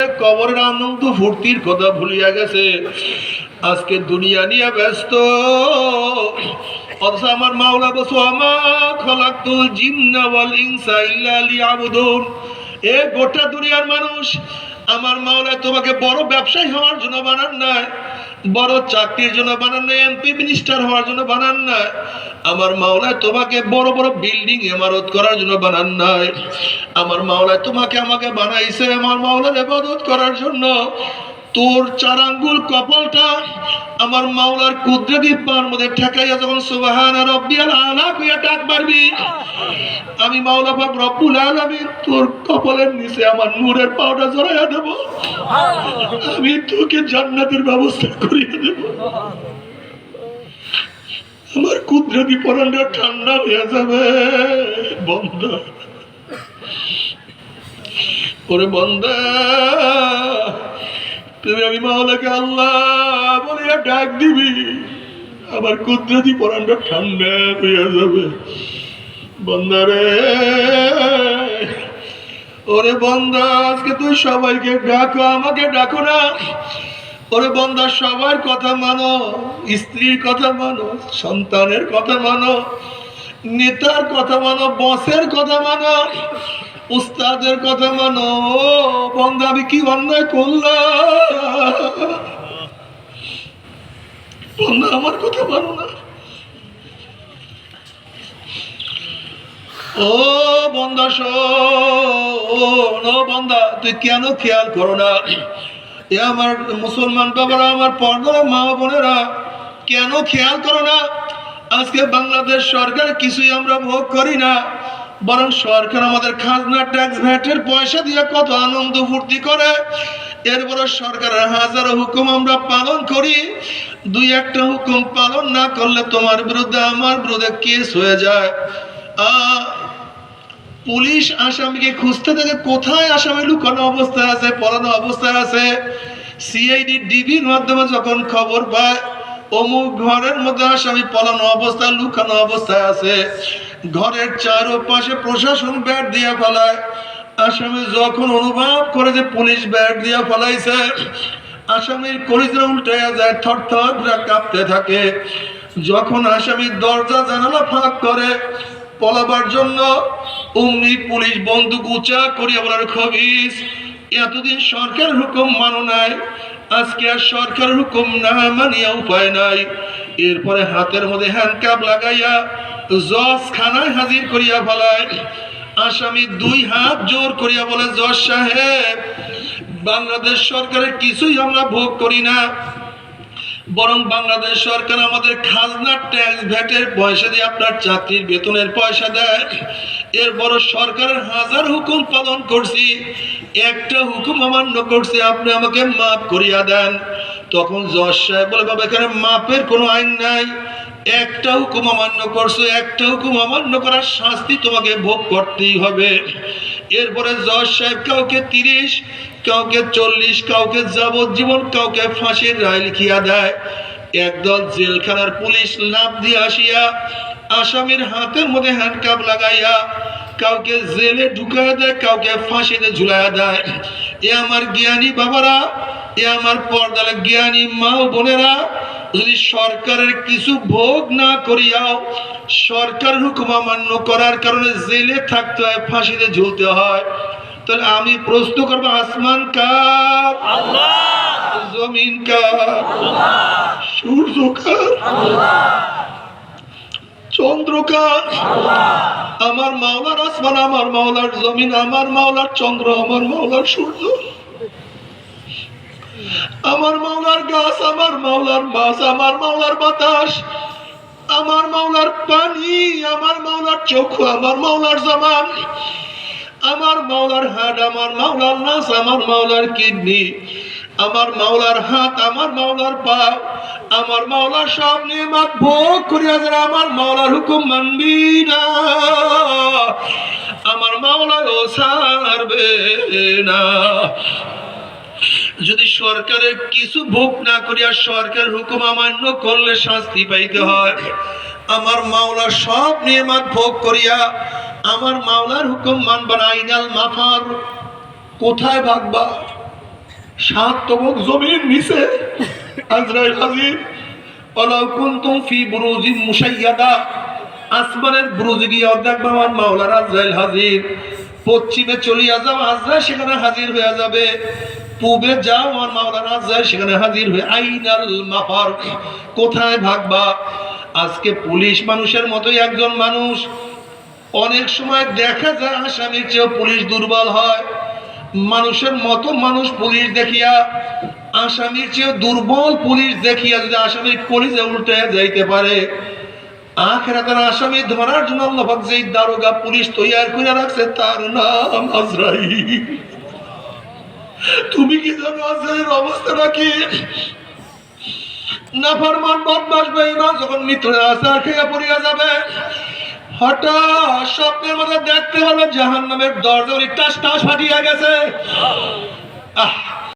কবরের আনন্দ ফুর্তির কথা ভুলিয়া গেছে। আজকে দুনিয়া নিয়ে ব্যস্ত। অথচ আমার মাওলা বসু আমার খলাকুল ইনসা ইল্লা লিয়াবুদুন। এ গোটা দুনিয়ার মানুষ, আমার মাওলা তোমাকে বড় ব্যবসায়ী হওয়ার জন্য বানান নাই। বড় চাকরির জন্য বানান না এমপি মিনিস্টার হওয়ার জন্য বানান না আমার মাওলায় তোমাকে বড় বড় বিল্ডিং ইমারত করার জন্য বানান নাই। আমার মাওলায় তোমাকে আমাকে বানাইছে, আমার মাওলার ইবাদত করার জন্য। তোর চার আঙ্গুল কপালটা আমার মাওলার কুদরতি পার মধ্যে ঠেকাইয়া যখন সুবহান রব্বিয়াল আলা কইয়া ডাক আমি মাওলা রব্বুল আলামিন তোর কপালের নিচে আমার নূরের পাউডার জড়াইয়া দেব। আমি তোকে জান্নাতের ব্যবস্থা করিয়ে দেব। আমার কুদরতি পরানটা ঠান্ডা হয়ে যাবে, বন্ধ। ওরে বন্ধা। তুমি আমি মাওলাকে আল্লাহ বলিয়া ডাক দিবি, আমার কুদরতি পরানটা ঠান্ডা হয়ে যাবে। বন্দারে, ওরে বন্দা, আজকে তুই সবাইকে ডাকো, আমাকে ডাকো না। ওরে বন্দা, সবার কথা মানো, স্ত্রীর কথা মানো, সন্তানের কথা মানো, নেতার কথা মানো, বসের কথা মানো। উস্তাদের কথা মানো। ও বন্দা আমি কি অন্যায় করলাম? বন্দা আমার কথা মানো না। ও বন্দা ও বন্দা তুই কেন খেয়াল করো না? এ আমার মুসলমান বাবারা, আমার পর্দারা মা বোনেরা, কেন খেয়াল করো না? আজকে বাংলাদেশ সরকার কিছুই আমরা ভোগ করি না। বরং সরকার আমাদের খাজনা ট্যাক্স ভ্যাটের পয়সা দিয়ে কত আনন্দ ফুর্তি করে। এরপরে সরকারের হাজারো হুকুম আমরা পালন করি। দুই একটা হুকুম পালন না করলে তোমার বিরুদ্ধে, আমার বিরুদ্ধে কেস হয়ে যায়। পুলিশ আসামিকে খুঁজতে থাকে কোথায় আসামি লুকানো অবস্থায় আছে, পলানো অবস্থায় আছে? সিআইডি ডিবির মাধ্যমে যখন খবর পায় অমুক ঘরের মধ্যে আসামি পলানো অবস্থায়, লুকানো অবস্থায় আছে। ঘরের চারপাশে প্রশাসন ব্যাট দিয়ে ফেলায়। আসামি যখন অনুভব করে যে পুলিশ ব্যাট দিয়ে ফেলাইছে আসামির করিজরা উল্টে যায়, থর থর কাঁপতে থাকে। যখন আসামি দরজা জানালা ফাঁক করে পলাবার জন্য, অমনি পুলিশ বন্দুক উঁচা করিয়া বলার খবিস, এতদিন সরকার হুকুম মানো নাই। আজকে আর সরকার হুকুম না মানিয়া উপায় নাই। এরপরে হাতের মধ্যে হ্যান্ডকাপ লাগাইয়া জজ খানায় হাজির করিয়া ফেলায়। আসামি দুই হাত জোর করিয়া বলে, জজ সাহেব, বাংলাদেশ সরকারের কিছুই আমরা ভোগ করি না। বরং বাংলাদেশ সরকার আমাদের খাজনার ট্যাক্স ভ্যাটের পয়সা দিয়ে আপনার চাকরির বেতনের পয়সা দেয়। এর বড় সরকারের হাজার হুকুম পালন করছি, একটা হুকুম অমান্য করছে, আপনি আমাকে মাফ করিয়া দেন। তখন জজ সাহেব বলে, বাবা, এখানে মাপের কোনো আইন নাই। একটা হুকুম অমান্য করছ, একটা হুকুম অমান্য করার শাস্তি তোমাকে ভোগ করতেই হবে। এরপরে জজ সাহেব কাউকে তিরিশ, কাউকে চল্লিশ, কাউকে যাবজ্জীবন, কাউকে ফাঁসির রায় লিখিয়া দেয়। একদল জেলখানার পুলিশ লাভ দিয়ে আসিয়া আসামির হাতের মধ্যে হ্যান্ডকাপ লাগাইয়া কাউকে জেলে ঢুকাইয়া দেয়, কাউকে ফাঁসিতে ঝুলাইয়া দেয়। এ আমার জ্ঞানী বাবারা, এ আমার পর্দালে জ্ঞানী মা বোনেরা, যদি সরকারের কিছু ভোগ না করিয়াও সরকার হুকুম অমান্য করার কারণে জেলে থাকতে হয়, ফাঁসিতে ঝুলতে হয়, তাহলে আমি প্রশ্ন করব, আসমান কার? জমিন কার সূর্য কার চন্দ্র কার আমার মাওলার আসমান আমার মাওলার জমিন আমার মাওলার চন্দ্র আমার মাওলার সূর্য আমার মাওলার গাছ আমার মাওলার মাছ আমার মাওলার বাতাস আমার মাওলার পানি আমার মাওলার চক্ষু আমার মাওলার জামান আমার মাওলার হাট আমার মাওলার নাচ আমার মাওলার কিডনি আমার মাওলার হাত, আমার মাওলার পা আমার মাওলার সব নিয়মাত ভোগ করিয়া যারা আমার মাওলার হুকুম মানবি না। আমার মাওলার ও সারবে না। যদি সরকারের কিছু ভোগ না করিয়া সরকার হুকুম অমান্য করলে শাস্তি পাইতে হয়। আমার মাওলার সব নিয়মাত ভোগ করিয়া আমার মাওলার হুকুম মানবার আইনাল মাফার কোথায় ভাগবা? সাত তবক জমির নিচে। আজরাইল হাজির ওয়ালাউ কুনতুম ফি বুরুজিন মুশাইয়াদা আসমানের বুরুজে গিয়ে দেখবে আমার মাওলার আজরাইল হাজির পশ্চিমে চলিয়া যাও, আজরাইল সেখানে হাজির হয়ে যাবে। পূবে যাও, আমার মাওলার আজরাইল সেখানে হাজির হয়ে আইনাল মাফার কোথায় ভাগবা? আজকে পুলিশ মানুষের মতোই একজন মানুষ। অনেক সময় দেখা যায় আসামির চেয়েও পুলিশ দুর্বল হয়। মানুষের মতো মানুষ পুলিশ দেখিয়া, আসামির চেয়ে দুর্বল পুলিশ দেখিয়া যদি আসামির কলিজে উল্টে যাইতে পারে আখেরাতের আসামি ধরার জন্য আল্লাহ যেই দারোগা পুলিশ তৈয়ার করে রাখছে তার নাম আজরাইল। তুমি কি জানো আজরাইলের অবস্থাটা কি? নাফরমান বদমাস বেঈমান যখন মৃত্যুর আশা খেয়ে পড়িয়া যাবে হঠাৎ স্বপ্নের মধ্যে দেখতে হবে জাহান নামের দরজা টাস টাস ফাটিয়ে গেছে। আহ!